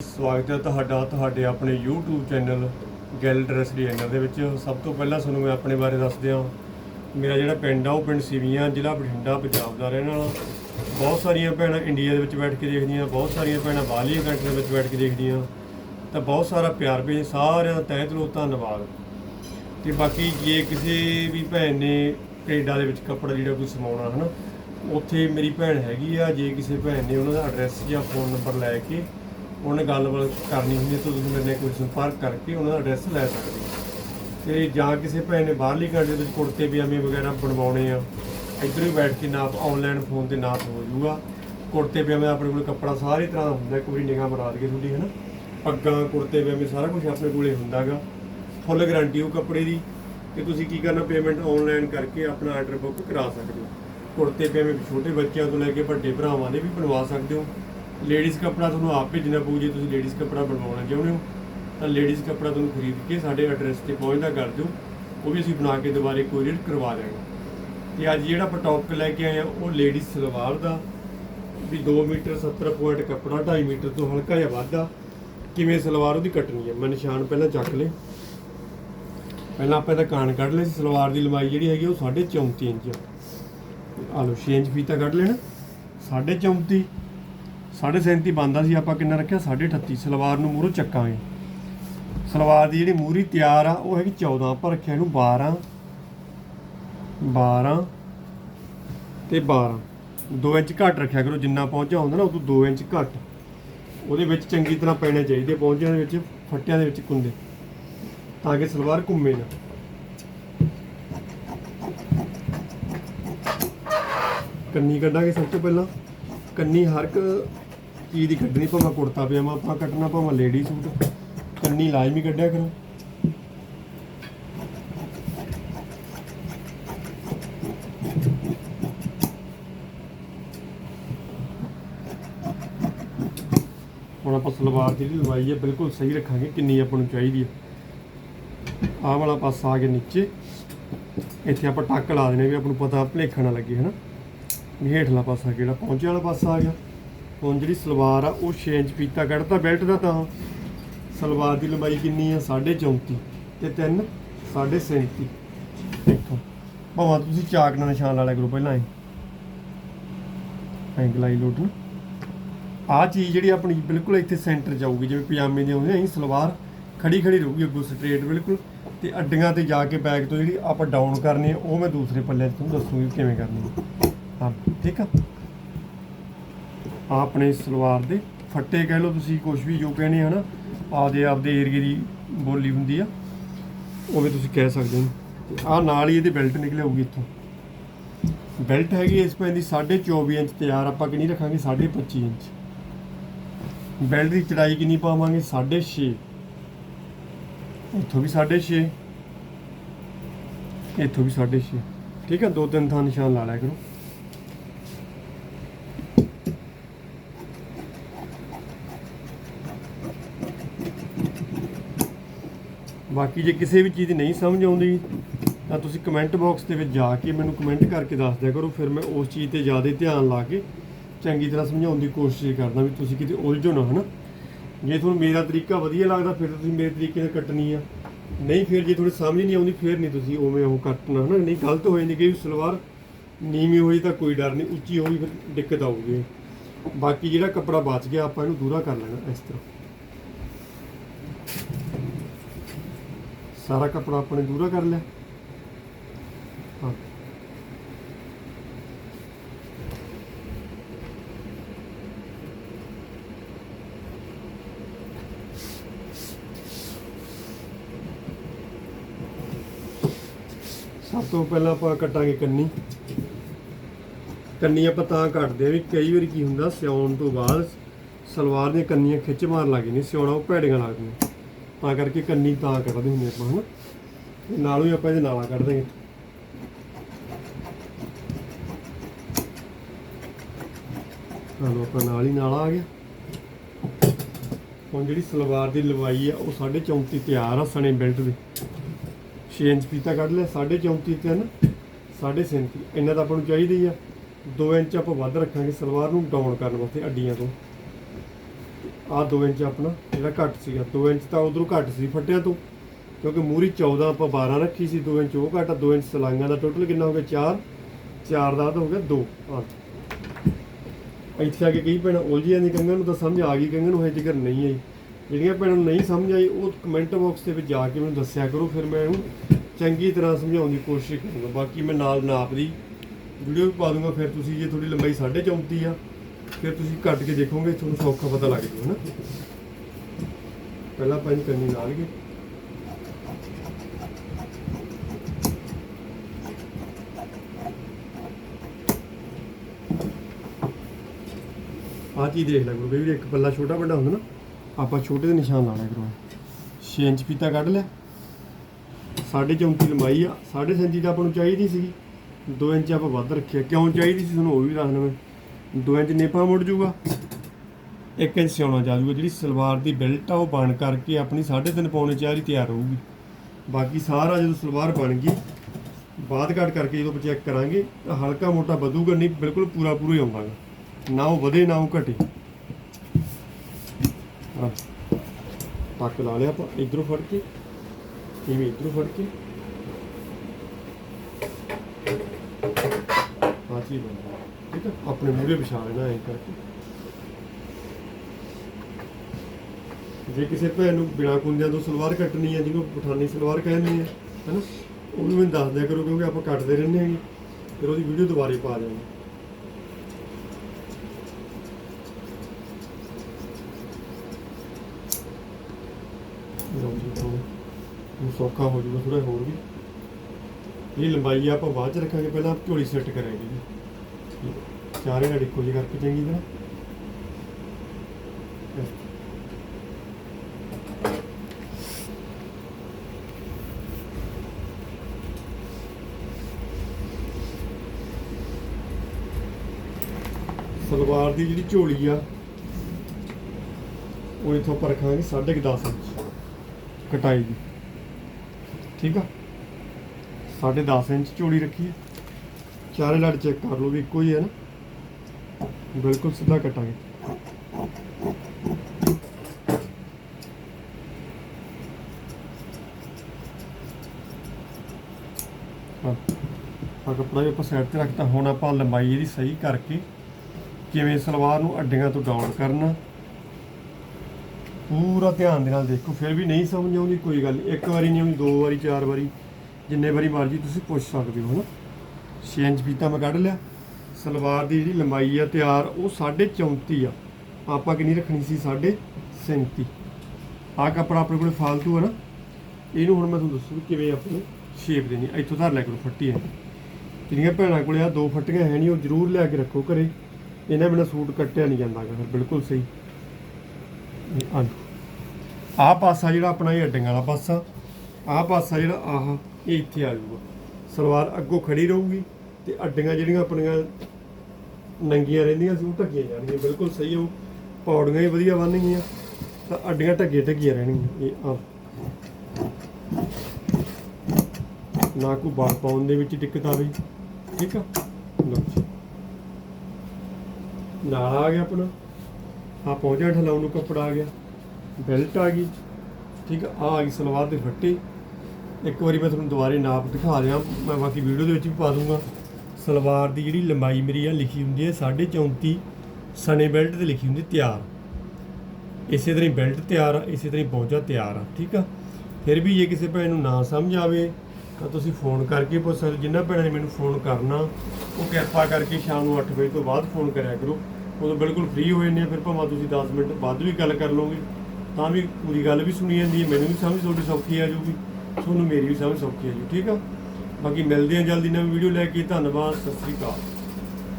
ਸਵਾਗਤ ਹੈ ਤੁਹਾਡਾ, ਤੁਹਾਡੇ ਆਪਣੇ YouTube ਚੈਨਲ ਗੈਲ ਡਰੈਸ ਡਿਜ਼ਾਈਨਰ ਦੇ ਵਿੱਚ। ਸਭ ਤੋਂ ਪਹਿਲਾਂ ਤੁਹਾਨੂੰ ਮੈਂ ਆਪਣੇ ਬਾਰੇ ਦੱਸ ਦਿਆਂ ਮੇਰਾ ਜਿਹੜਾ ਪਿੰਡ ਆ, ਉਹ ਪਿੰਡ ਸਿਵੀਆਂ, ਜ਼ਿਲ੍ਹਾ ਬਠਿੰਡਾ, ਪੰਜਾਬ ਦਾ ਰਹਿਣ ਵਾਲਾ। ਬਹੁਤ ਸਾਰੀਆਂ ਭੈਣਾਂ ਇੰਡੀਆ ਦੇ ਵਿੱਚ ਬੈਠ ਕੇ ਦੇਖਦੀਆਂ, ਬਹੁਤ ਸਾਰੀਆਂ ਭੈਣਾਂ ਬਾਹਰਲੀਆਂ ਕੰਟਰੀਆਂ ਵਿੱਚ ਬੈਠ ਕੇ ਦੇਖਦੀਆਂ। ਤਾਂ ਬਹੁਤ ਸਾਰਾ ਪਿਆਰ ਭੇਜ, ਸਾਰਿਆਂ ਦਾ ਤਹਿ ਦਿਲੋਂ ਧੰਨਵਾਦ। ਤੇ ਬਾਕੀ ਜੇ ਕਿਸੇ ਵੀ ਭੈਣ ਨੇ ਕੈਨੇਡਾ ਦੇ ਵਿੱਚ ਕੱਪੜਾ ਜਿਹੜਾ ਕੋਈ ਸਮਾਉਣਾ, ਹਨਾ, ਉੱਥੇ ਮੇਰੀ ਭੈਣ ਹੈਗੀ ਆ। ਜੇ ਕਿਸੇ ਭੈਣ ਨੇ ਉਹਨਾਂ ਦਾ ਐਡਰੈਸ ਜਾਂ ਫੋਨ ਨੰਬਰ ਲੈ ਕੇ ਉਹਨੇ ਗੱਲਬਾਤ ਕਰਨੀ ਹੁੰਦੀ ਹੈ, ਤਾਂ ਤੁਸੀਂ ਮੇਰੇ ਨਾਲ ਕੋਈ ਸੰਪਰਕ ਕਰਕੇ ਉਹਨਾਂ ਦਾ ਐਡਰੈਸ ਲੈ ਸਕਦੇ ਹੋ। ਤੇ ਜਾਂ ਕਿਸੇ ਭੈਣ ਨੇ ਬਾਹਰਲੀ ਕੰਟਰੀ ਵਿੱਚ ਕੁੜਤੇ, ਪਜਾਮੇ ਵਗੈਰਾ ਬਣਵਾਉਣੇ ਆ, ਇੱਧਰ ਹੀ ਬੈਠ ਕੇ ਨਾਪ ਆਨਲਾਈਨ ਫੋਨ ਤੇ ਨਾਪ ਹੋ ਜਾਊਗਾ। ਕੁੜਤੇ, ਪਜਾਮੇ ਦਾ ਆਪਣੇ ਕੋਲ ਕੱਪੜਾ ਸਾਰੀ ਤਰ੍ਹਾਂ ਦਾ ਹੁੰਦਾ, ਇੱਕ ਵਾਰੀ ਨਿਗਾਹ ਮਰਾ ਦਈਏ ਤੁਹਾਡੀ ਹੈ ਨਾ ਪੱਗਾਂ, ਕੁੜਤੇ, ਪਜਾਮੇ ਸਾਰਾ ਕੁਝ ਆਪਣੇ ਕੋਲੇ ਹੁੰਦਾਗਾ। ਫੁੱਲ ਗਾਰੰਟੀ ਉਹ ਕੱਪੜੇ ਦੀ। ਤੇ ਤੁਸੀਂ ਕੀ ਕਰਨਾ ਪੇਮੈਂਟ ਆਨਲਾਈਨ ਕਰਕੇ ਆਪਣਾ ਆਰਡਰ ਬੁੱਕ ਕਰਾ ਸਕਦੇ ਹੋ। ਕੁੜਤੇ, ਪਜਾਮੇ ਛੋਟੇ ਬੱਚਿਆਂ ਤੋਂ ਲੈ ਕੇ ਵੱਡੇ ਭਰਾਵਾਂ ਦੇ ਵੀ ਬਣਵਾ ਸਕਦੇ ਹੋ। ਲੇਡੀਜ਼ ਕੱਪੜਾ ਤੁਹਾਨੂੰ ਆਪ ਭੇਜਣਾ ਪਊ, ਜੇ ਤੁਸੀਂ ਲੇਡੀਜ਼ ਕੱਪੜਾ ਬਣਵਾਉਣਾ ਚਾਹੁੰਦੇ ਹੋ, ਤਾਂ ਲੇਡੀਜ਼ ਕੱਪੜਾ ਤੁਹਾਨੂੰ ਖਰੀਦ ਕੇ ਸਾਡੇ ਐਡਰੈਸ ਤੇ ਪਹੁੰਚਦਾ ਕਰ ਦਿਓ। ਉਹ ਵੀ ਅਸੀਂ ਬਣਾ ਕੇ ਦੁਬਾਰੇ ਕੋਰੀਅਰ ਕਰਵਾ ਦੇਵਾਂਗੇ ਤੇ ਅੱਜ ਜਿਹੜਾ ਆਪਾਂ ਟੌਪਿਕ ਲੈ ਕੇ ਆਏ ਆ, ਉਹ ਲੇਡੀਜ਼ ਸਲਵਾਰ ਦਾ। ਵੀ 2 ਮੀਟਰ 70 ਪੁਆਇੰਟ ਕੱਪੜਾ 2.5 ਮੀਟਰ ਤੋਂ ਹਲਕਾ ਜਿਹਾ ਵੱਧ। ਕਿਵੇਂ ਸਲਵਾਰ ਉਹਦੀ ਕੱਟਣੀ ਹੈ? ਮੈਂ ਨਿਸ਼ਾਨ ਪਹਿਲਾਂ ਚੱਕ ਲਏ। ਪਹਿਲਾਂ ਆਪਾਂ ਇਹਦਾ ਕਾਣ ਕੱਢ ਲਏ ਸੀ, ਸਲਵਾਰ ਦੀ ਲੰਬਾਈ ਜਿਹੜੀ ਹੈਗੀ ਉਹ 34.5 ਇੰਚ ਆ। ਲਓ 6 ਇੰਚ ਫੀਤਾ ਕੱਢ ਲੈਣਾ। 34.5 37.5 ਬੰਦਾ ਸੀ, ਆਪਾਂ ਕਿੰਨਾ ਰੱਖਿਆ? 38.5 ਸਲਵਾਰ ਨੂੰ ਮੂਹਰੋਂ ਚੱਕਾਂਗੇ। ਸਲਵਾਰ ਦੀ ਜਿਹੜੀ ਮੂਰੀ ਤਿਆਰ ਆ, ਉਹ ਹੈਗੀ 14 ਆਪਾਂ ਰੱਖਿਆ ਇਹਨੂੰ 12 12 ਤੇ 12 2 ਇੰਚ ਘੱਟ ਰੱਖਿਆ ਕਰੋ, ਜਿੰਨਾ ਪਹੁੰਚਾ ਹੁੰਦਾ ਨਾ ਉਹ ਤੋਂ 2 ਇੰਚ ਘੱਟ। ਉਹਦੇ ਵਿੱਚ ਚੰਗੀ ਤਰ੍ਹਾਂ ਪੈਣੇ ਚਾਹੀਦੇ ਪਹੁੰਚਿਆਂ ਦੇ ਵਿੱਚ, ਫੱਟਿਆਂ ਦੇ ਵਿੱਚ ਕੁੰਦੇ, ਤਾਂ ਕਿ ਸਲਵਾਰ ਘੁੰਮੇ ਨਾ। ਕੰਨੀ ਕੱਢਾਂਗੇ ਸਭ ਤੋਂ ਪਹਿਲਾਂ। ਕੰਨੀ ਹਰ ਇੱਕ ਚੀਜ਼ ਦੀ ਕੱਢਣੀ ਭਾਵੇਂ ਕੁੜਤਾ ਪਜਾਮਾ ਆਪਾਂ ਕੱਟਣਾ ਭਾਵੇਂ ਲੇਡੀ ਸੂਟ ਕੰਨੀ ਲਾਜ਼ਮੀ ਕੱਢਿਆ ਕਰੋ। ਹੁਣ ਆਪਾਂ ਸਲਵਾਰ ਜਿਹੜੀ ਲਵਾਈ ਹੈ ਬਿਲਕੁਲ ਸਹੀ ਰੱਖਾਂਗੇ, ਕਿੰਨੀ ਆਪਾਂ ਨੂੰ ਚਾਹੀਦੀ ਹੈ ਆਹ ਵਾਲਾ ਪਾਸਾ ਆ ਗਿਆ ਨੀਚੇ। ਇੱਥੇ ਆਪਾਂ ਟੱਕ ਲਾ ਦੇਣੇ ਵੀ ਆਪਾਂ ਨੂੰ ਪਤਾ ਭਲੇਖਾ ਨਾ ਲੱਗੇ, ਹਨਾ। ਵੀ ਹੇਠਲਾ ਪਾਸਾ ਕਿਹੜਾ ਪਹੁੰਚੇ ਵਾਲਾ ਪਾਸਾ ਆ ਗਿਆ। ਹੁਣ ਜਿਹੜੀ ਸਲਵਾਰ ਆ, ਉਹ 6 ਇੰਚ ਪੀਤਾ ਕੱਢਤਾ, ਬੈਲਟ ਦਾ ਤਾਂ ਸਲਵਾਰ ਦੀ ਲੰਬਾਈ ਕਿੰਨੀ ਆ? 34.5 ਤੇ 3 37 ਦੇਖੋ, ਭਾਵੇਂ ਤੁਸੀਂ ਚਾਕ ਨਾਲ ਨਿਸ਼ਾਨ ਲਾ ਲਿਆ ਕਰੋ ਪਹਿਲਾਂ ਐ ਐਂਗਲ ਆਈ ਲੋਟ ਨਾ ਚੀਜ਼ ਜਿਹੜੀ ਆਪਣੀ ਬਿਲਕੁਲ ਇੱਥੇ ਸੈਂਟਰ ਜਾਊਗੀ, ਜਿਵੇਂ ਪਜਾਮੇ ਦੇ ਹੁੰਦੇ ਆ ਸਲਵਾਰ ਖੜੀ ਖੜੀ ਰਹੂਗੀ ਅੱਗੋਂ ਸਟ੍ਰੇਟ ਬਿਲਕੁਲ। ਤੇ ਅੱਡੀਆਂ ਤੇ ਜਾ ਕੇ ਬੈਗ ਤੋਂ ਜਿਹੜੀ ਆਪਾਂ ਡਾਊਨ ਕਰਨੀ ਹੈ ਉਹ ਮੈਂ ਦੂਸਰੇ ਪੱਲੇ 'ਚ ਤੁਹਾਨੂੰ ਦੱਸੂਗੀ ਕਿਵੇਂ ਕਰਨੀ ਹੈ ਹਾਂ, ਠੀਕ ਆ? ਆਪਣੇ ਸਲਵਾਰ ਦੇ ਫੱਟੇ ਕਹਿ ਲਓ ਤੁਸੀਂ ਕੁਝ ਵੀ ਜੋ ਕਹਿੰਦੇ ਨਾ, ਆਪਦੇ ਆਪਦੇ ਏਰੀਏ ਦੀ ਬੋਲੀ ਹੁੰਦੀ ਆ, ਉਹ ਵੀ ਤੁਸੀਂ ਕਹਿ ਸਕਦੇ ਹੋ। ਆ ਨਾਲ ਹੀ ਇਹਦੀ ਬੈਲਟ ਨਿਕਲੇ ਹੋਊਗੀ ਇੱਥੋਂ। ਬੈਲਟ ਹੈਗੀ ਇਸ ਪੈਂਦੀ 24.5 ਇੰਚ, ਤਿਆਰ ਆਪਾਂ ਕਿੰਨੀ ਰੱਖਾਂਗੇ? 25 ਇੰਚ। ਬੈਲਟ ਦੀ ਚੜਾਈ ਕਿੰਨੀ ਪਾਵਾਂਗੇ? 6.5 ਇੱਥੋਂ ਵੀ 6.5 ਇੱਥੋਂ ਵੀ 6.5 ਠੀਕ ਆ, ਦੋ ਤਿੰਨ ਥਾਂ ਨਿਸ਼ਾਨ ਲਾ ਲਿਆ ਕਰੋ। ਬਾਕੀ ਜੇ ਕਿਸੇ ਵੀ ਚੀਜ਼ ਦੀ ਨਹੀਂ ਸਮਝ ਆਉਂਦੀ, ਤਾਂ ਤੁਸੀਂ ਕਮੈਂਟ ਬਾਕਸ ਦੇ ਵਿੱਚ ਜਾ ਕੇ ਮੈਨੂੰ ਕਮੈਂਟ ਕਰਕੇ ਦੱਸ ਦਿਆ ਕਰੋ, ਫਿਰ ਮੈਂ ਉਸ ਚੀਜ਼ ਤੇ ਜ਼ਿਆਦਾ ਧਿਆਨ ਲਾ ਕੇ ਚੰਗੀ ਤਰ੍ਹਾਂ ਸਮਝਾਉਣ ਦੀ ਕੋਸ਼ਿਸ਼ ਕਰਦਾ ਵੀ ਤੁਸੀਂ ਕਿਤੇ ਉਲਝੋ ਨਾ, ਹਨਾ? ਜੇ ਤੁਹਾਨੂੰ ਮੇਰਾ ਤਰੀਕਾ ਵਧੀਆ ਲੱਗਦਾ, ਫਿਰ ਤੁਸੀਂ ਮੇਰੇ ਤਰੀਕੇ ਨਾਲ ਕੱਟਣੀ ਆ। ਨਹੀਂ, ਫਿਰ ਜੇ ਤੁਹਾਨੂੰ ਸਮਝ ਨਹੀਂ ਆਉਂਦੀ, ਫਿਰ ਨਹੀਂ ਤੁਸੀਂ ਉਵੇਂ ਉਹ ਕੱਟਣਾ, ਹਨਾ? ਨਹੀਂ, ਗਲਤ ਹੋ ਜਾਂਦੀ ਕਿ ਸਲਵਾਰ ਨੀਵੀਂ ਹੋਈ ਤਾਂ ਕੋਈ ਡਰ ਨਹੀਂ, ਉੱਚੀ ਹੋਈ ਫਿਰ ਦਿੱਕਤ ਆਊਗੀ। ਬਾਕੀ ਜਿਹੜਾ ਕੱਪੜਾ ਬਚ ਗਿਆ, ਆਪਾਂ ਇਹਨੂੰ ਦੂਰਾ ਕਰ ਲੈਣਾ ਇਸ ਤਰ੍ਹਾਂ। ਸਾਰਾ ਕੱਪੜਾ ਆਪਣੇ ਦੂਰਾ ਕਰ ਲਿਆ। ਹਾਂ। ਸਭ ਤੋਂ ਪਹਿਲਾਂ ਆਪਾਂ ਕੱਟਾਂਗੇ ਕੰਨੀ। ਕੰਨੀ ਆਪਾਂ ਤਾਂ ਕੱਟਦੇ ਆ ਵੀ ਕਈ ਵਾਰੀ ਕੀ ਹੁੰਦਾ, ਸਿਉਣ ਤੋਂ ਬਾਅਦ ਸਲਵਾਰ ਦੀਆਂ ਕੰਨੀਆਂ ਖਿੱਚ ਮਾਰ ਲੱਗ ਜਾਂਦੀਆਂ, ਸਿਉਣਾ ਉਹ ਭੈੜੀਆਂ ਲੱਗਦੀਆਂ। ਤਾਂ ਕਰਕੇ ਕੰਨੀ ਤਾਂ ਕੱਢਦੇ ਹੁੰਦੇ ਆਪਾਂ ਹਨਾ। ਤੇ ਨਾਲੋਂ ਹੀ ਆਪਾਂ ਇਹਦੇ ਨਾਲਾ ਕੱਢ ਦਾਂਗੇ ਨਾਲੋਂ ਆਪਾਂ ਨਾਲ ਹੀ ਨਾਲਾ ਆ ਗਿਆ ਹੁਣ ਜਿਹੜੀ ਸਲਵਾਰ ਦੀ ਲਵਾਈ ਆ, ਉਹ 34.5 ਤਿਆਰ ਆ ਸਣੇ ਬੈਲਟ ਦੇ। 6 ਇੰਚ ਫੀਤਾ ਕੱਢ ਲਿਆ 34.5 ਤੇ ਨਾ 37 ਇੰਨਾ ਤਾਂ ਆਪਾਂ ਨੂੰ ਚਾਹੀਦੀ ਆ 2 ਇੰਚ ਆਪਾਂ ਵੱਧ ਰੱਖਾਂਗੇ ਸਲਵਾਰ ਨੂੰ ਡਾਊਨ ਕਰਨ ਵਾਸਤੇ ਅੱਡੀਆਂ ਤੋਂ। ਆ 2 ਇੰਚ ਆਪਣਾ, ਜਿਹੜਾ ਘੱਟ ਸੀਗਾ। 2 ਇੰਚ ਤਾਂ ਉਧਰੋਂ ਘੱਟ ਸੀ ਫੱਟਿਆਂ ਤੋਂ, ਕਿਉਂਕਿ ਮੂਰੀ 14 ਆਪਾਂ 12 ਰੱਖੀ ਸੀ 2 ਇੰਚ ਉਹ ਘੱਟ 2 ਇੰਚ ਸਲਾਈਆਂ ਦਾ ਟੋਟਲ ਕਿੰਨਾ ਹੋ ਗਿਆ? 4 4 ਦਾ ਤਾਂ ਹੋ ਗਿਆ 2 ਆ ਇੱਥੇ ਆ ਕੇ ਕਈ ਭੈਣਾਂ ਉਲਝੀਆਂ ਦੀ ਕੰਗਾਂ ਨੂੰ ਤਾਂ ਸਮਝ ਆ ਗਈ ਕੰਗਾਂ ਨੂੰ ਹਜੇ ਤੱਕ ਨਹੀਂ ਆਈ। ਜਿਹੜੀਆਂ ਭੈਣਾਂ ਨੂੰ ਨਹੀਂ ਸਮਝ ਆਈ, ਉਹ ਕਮੈਂਟ ਬਾਕਸ ਦੇ ਵਿੱਚ ਜਾ ਕੇ ਮੈਨੂੰ ਦੱਸਿਆ ਕਰੋ, ਫਿਰ ਮੈਂ ਉਹਨੂੰ ਚੰਗੀ ਤਰ੍ਹਾਂ ਸਮਝਾਉਣ ਦੀ ਕੋਸ਼ਿਸ਼ ਕਰੂੰਗਾ। ਬਾਕੀ ਮੈਂ ਨਾਲ ਨਾਪ ਦੀ ਵੀਡੀਓ ਵੀ ਪਾ ਦੂੰਗਾ, ਫਿਰ ਤੁਸੀਂ ਜੇ ਤੁਹਾਡੀ ਲੰਬਾਈ 34 ਆ ਫਿਰ ਤੁਸੀਂ ਕੱਟ ਕੇ ਦੇਖੋਗੇ, ਤੁਹਾਨੂੰ ਸੌਖਾ ਪਤਾ ਲੱਗ ਜੂ ਹਨਾ ਪਹਿਲਾਂ ਪੰਜ ਕੰਨੀ ਨਾਲ ਗਏ ਆਹ ਚੀਜ਼ ਦੇਖ ਲੈ ਗੁਰੂ ਵੀ ਇੱਕ ਪੱਲਾ ਛੋਟਾ ਵੱਡਾ ਹੁੰਦਾ ਨਾ, ਆਪਾਂ ਛੋਟੇ ਦੇ ਨਿਸ਼ਾਨ ਲਾਣਾ ਕਰੋ 6 ਇੰਚ ਫੀਤਾ ਕੱਢ ਲਿਆ। ਸਾਢੇ 34 ਲੰਬਾਈ ਆ, ਸਾਢੇ ਛੇ ਇੰਚੀ ਤਾਂ ਆਪਾਂ ਨੂੰ ਚਾਹੀਦੀ ਸੀਗੀ। 2 ਇੰਚ ਆਪਾਂ ਵੱਧ ਰੱਖਿਆ। ਕਿਉਂ ਚਾਹੀਦੀ ਸੀ, ਤੁਹਾਨੂੰ ਉਹ ਵੀ ਦੱਸ ਦਵਾਂ 2 ਇੰਚ ਨੇਪਾ ਮੁੜ ਜੂਗਾ। 1 ਇੰਚ ਸਿਉਣਾ ਜਾ ਜਾਊਗਾ ਜਿਹੜੀ ਸਲਵਾਰ ਦੀ ਬੈਲਟ ਆ ਉਹ ਬਣ ਕਰਕੇ ਆਪਣੀ 3.5 ਪੌਣੇ ਚਾਰ ਹੀ ਤਿਆਰ ਹੋਊਗੀ। ਬਾਕੀ ਸਾਰਾ ਜਦੋਂ ਸਲਵਾਰ ਬਣ ਗਈ ਬਾਅਦ ਕੱਟ ਕਰਕੇ ਜਦੋਂ ਚੈੱਕ ਕਰਾਂਗੇ ਤਾਂ ਹਲਕਾ ਮੋਟਾ ਵਧੂਗਾ ਨਹੀਂ ਬਿਲਕੁਲ ਪੂਰਾ ਪੂਰਾ ਹੀ ਆਉਂਦਾ ਨਾ ਉਹ ਵਧੇ ਨਾ ਉਹ ਘਟੇ। ਆਹ, ਟੱਕ ਲਾ ਲਿਆ ਆਪਾਂ ਇਧਰੋਂ ਫੜ ਕੇ ਇਵੇਂ ਇਧਰੋਂ ਫੜ ਕੇ। ਆਹ ਚੀਜ਼ ਬਣਦਾ ਠੀਕ ਹੈ ਆਪਣੇ ਮੂਹਰੇ ਵਿਛਾ ਲੈਣਾ ਐਂ ਕਰਕੇ। ਜੇ ਕਿਸੇ ਭੈਣ ਨੂੰ ਬਿਨਾ ਕੁੰਦਿਆਂ ਤੋਂ ਸਲਵਾਰ ਕੱਟਣੀ ਹੈ, ਜਿਹਨੂੰ ਪਠਾਨੀ ਸਲਵਾਰ ਕਹਿੰਦੇ ਆ ਹੈਨਾ? ਉਹ ਵੀ ਮੈਨੂੰ ਦੱਸ ਦਿਆ ਕਰੋ, ਕਿਉਂਕਿ ਆਪਾਂ ਕੱਟਦੇ ਰਹਿੰਦੇ ਹੈਗੇ ਫਿਰ ਉਹਦੀ ਵੀਡੀਓ ਦੁਬਾਰੇ ਪਾ ਦਿਆਂਗੇ। ਸੌਖਾ ਹੋ ਜਾਊਗਾ ਥੋੜਾ ਹੋਰ ਵੀ। ਇਹ ਲੰਬਾਈ ਆਪਾਂ ਬਾਅਦ ਚ ਰੱਖਾਂਗੇ, ਪਹਿਲਾਂ ਝੋਲੀ ਸੈੱਟ ਕਰਾਂਗੇ ਜੀ। ਚਾਰੇ ਨਾਲ ਇੱਕੋ ਜਿਹੀ ਕਰਕੇ ਚੰਗੀ ਤਰ੍ਹਾਂ। ਸਲਵਾਰ ਦੀ ਜਿਹੜੀ ਝੋਲੀ ਆ, ਉਹ ਇਥੋਂ ਆਪਾਂ ਰੱਖਾਂਗੇ 10.5 ਇੰਚ ਕਟਾਈ ਦੀ। ਠੀਕ ਆ? 10.5 ਇੰਚ ਝੋਲੀ ਰੱਖੀ ਹੈ। ਚਾਰੇ ਲੜ ਚੈੱਕ ਕਰ ਲਓ ਵੀ ਇੱਕੋ ਹੀ ਹੈ ਨਾ। ਬਿਲਕੁਲ ਸਿੱਧਾ ਕਟਾਂਗੇ। ਆ ਕੱਪੜਾ ਵੀ ਆਪਾਂ ਸਾਈਡ ਤੇ ਰੱਖਤਾ। ਹੁਣ ਆਪਾਂ ਲੰਬਾਈ ਇਹਦੀ ਸਹੀ ਕਰਕੇ ਕਿਵੇਂ ਸਲਵਾਰ ਨੂੰ ਅੱਡੀਆਂ ਤੋਂ ਡਾਊਨ ਕਰਨਾ। ਪੂਰਾ ਧਿਆਨ ਦੇ ਨਾਲ ਦੇਖੋ। ਫਿਰ ਵੀ ਨਹੀਂ ਸਮਝ ਆਉਂਦੀ, ਕੋਈ ਗੱਲ ਨਹੀਂ। ਇੱਕ ਵਾਰੀ ਨਹੀਂ ਆਉਂਦੀ, ਦੋ ਵਾਰੀ, ਚਾਰ ਵਾਰੀ। ਜਿੰਨੇ ਵਾਰੀ ਮਰਜ਼ੀ ਤੁਸੀਂ ਪੁੱਛ ਸਕਦੇ ਹੋ, ਹਨਾ? 6 ਇੰਚ ਫੀਤਾ ਮੈਂ ਕੱਢ ਲਿਆ। ਸਲਵਾਰ ਦੀ ਜਿਹੜੀ ਲੰਬਾਈ ਆ, ਤਿਆਰ, ਉਹ 34.5 ਆ। ਆਪਾਂ ਕਿੰਨੀ ਰੱਖਣੀ ਸੀ? 37 ਆਹ ਕੱਪੜਾ ਆਪਣੇ ਕੋਲ ਫਾਲਤੂ ਆ ਨਾ। ਇਹਨੂੰ ਹੁਣ ਮੈਂ ਤੁਹਾਨੂੰ ਦੱਸੂ ਵੀ ਕਿਵੇਂ ਆਪਣੇ ਸ਼ੇਪ ਦੇਣੀ ਇੱਥੋਂ ਧਰ ਲਿਆ ਕਰੋ ਫੱਟੀ ਹੈ ਜਿਹੜੀਆਂ ਭੈਣਾਂ ਕੋਲੇ ਆ, ਦੋ ਫੱਟੀਆਂ ਹੈ ਨਹੀਂ, ਉਹ ਜ਼ਰੂਰ ਲਿਆ ਕੇ ਰੱਖੋ ਘਰੇ। ਇਹਨਾਂ ਬਿਨਾ ਸੂਟ ਕੱਟਿਆ ਨਹੀਂ ਜਾਂਦਾ ਗਾ, ਫਿਰ ਬਿਲਕੁਲ ਸਹੀ। ਆ ਆਹ ਪਾਸਾ ਜਿਹੜਾ ਆਪਣਾ ਇਹ ਅੱਡੀਆਂ ਵਾਲਾ ਪਾਸਾ, ਆਹ ਪਾਸਾ ਜਿਹੜਾ ਆਹ ਇਹ ਇੱਥੇ ਆ ਜਾਊਗਾ। ਸਲਵਾਰ ਅੱਗੋਂ ਖੜੀ ਰਹੂਗੀ ਤੇ ਅੱਡੀਆਂ ਜਿਹੜੀਆਂ ਆਪਣੀਆਂ ਨੰਗੀਆਂ ਰਹਿੰਦੀਆਂ ਸੀ ਉਹ ਢੱਕੀਆਂ ਜਾਣਗੀਆਂ। ਬਿਲਕੁਲ ਸਹੀ ਉਹ ਪੌੜੀਆਂ ਹੀ ਵਧੀਆ ਬਣਨਗੀਆਂ ਤਾਂ ਅੱਡੀਆਂ ਢੱਕੀਆਂ ਢੱਕੀਆਂ ਰਹਿਣਗੀਆਂ। ਇਹ ਆ। ਨਾ ਕੋਈ ਬਾਲ ਪਾਉਣ ਦੇ ਵਿੱਚ ਦਿੱਕਤ ਆਵੇ। ਠੀਕ ਆ? ਲਓ ਜੀ। ਨਾਲ ਆ ਗਿਆ ਆਪਣਾ। ਆ ਪਹੁੰਚਿਆ ਠਲਾਉਣ ਨੂੰ ਕੱਪੜਾ ਆ ਗਿਆ। ਬੈਲਟ ਆ ਗਈ। ਠੀਕ ਆ ਆ ਗਈ ਸਲਵਾਰ ਦੇ ਫੱਟੇ। ਇੱਕ ਵਾਰੀ ਮੈਂ ਤੁਹਾਨੂੰ ਦੁਬਾਰੇ ਨਾਪ ਦਿਖਾ ਰਿਹਾ, ਮੈਂ ਬਾਕੀ ਵੀਡੀਓ ਦੇ ਵਿੱਚ ਵੀ ਪਾ ਦੂੰਗਾ। ਸਲਵਾਰ ਦੀ ਜਿਹੜੀ ਲੰਬਾਈ ਮੇਰੀ ਆ, ਲਿਖੀ ਹੁੰਦੀ ਹੈ 34.5 ਸਨੇ ਬੈਲਟ ਤੇ ਲਿਖੀ ਹੁੰਦੀ ਤਿਆਰ। ਇਸੇ ਤਰ੍ਹਾਂ ਹੀ ਬੈਲਟ ਤਿਆਰ ਆ, ਇਸੇ ਤਰ੍ਹਾਂ ਹੀ ਪਹੁੰਚਾ ਤਿਆਰ ਆ, ਠੀਕ ਆ? ਫਿਰ ਵੀ ਜੇ ਕਿਸੇ ਭੈਣ ਨੂੰ ਨਾ ਸਮਝ ਆਵੇ, ਤਾਂ ਤੁਸੀਂ ਫੋਨ ਕਰਕੇ ਪੁੱਛ ਸਕਦੇ ਹੋ। ਭੈਣਾਂ ਨੇ ਮੈਨੂੰ ਫੋਨ ਕਰਨਾ, ਉਹ ਕਿਰਪਾ ਕਰਕੇ ਸ਼ਾਮ ਨੂੰ 8 ਵਜੇ ਤੋਂ ਬਾਅਦ ਫੋਨ ਕਰਿਆ ਕਰੋ। ਉਦੋਂ ਬਿਲਕੁਲ ਫ੍ਰੀ ਹੋ ਜਾਂਦੇ ਆ, ਫਿਰ ਭਾਵੇਂ ਤੁਸੀਂ 10 ਮਿੰਟ ਬਾਅਦ ਵੀ ਗੱਲ ਕਰ ਲਓਗੇ। ਤਾਂ ਵੀ ਪੂਰੀ ਗੱਲ ਵੀ ਸੁਣੀ ਜਾਂਦੀ ਹੈ, ਮੈਨੂੰ ਵੀ ਸਮਝ, ਤੁਹਾਡੀ ਸੌਖੀ ਆ ਜਾਊਗੀ। ਤੁਹਾਨੂੰ ਮੇਰੀ ਵੀ ਸਮਝ ਸੌਖੀ ਹੈ ਜੀ, ਠੀਕ ਆ? ਬਾਕੀ ਮਿਲਦੇ ਹਾਂ ਜਲਦੀ ਨਵੀਂ ਵੀਡੀਓ ਲੈ ਕੇ, ਧੰਨਵਾਦ, ਸਤਿ ਸ੍ਰੀ ਅਕਾਲ।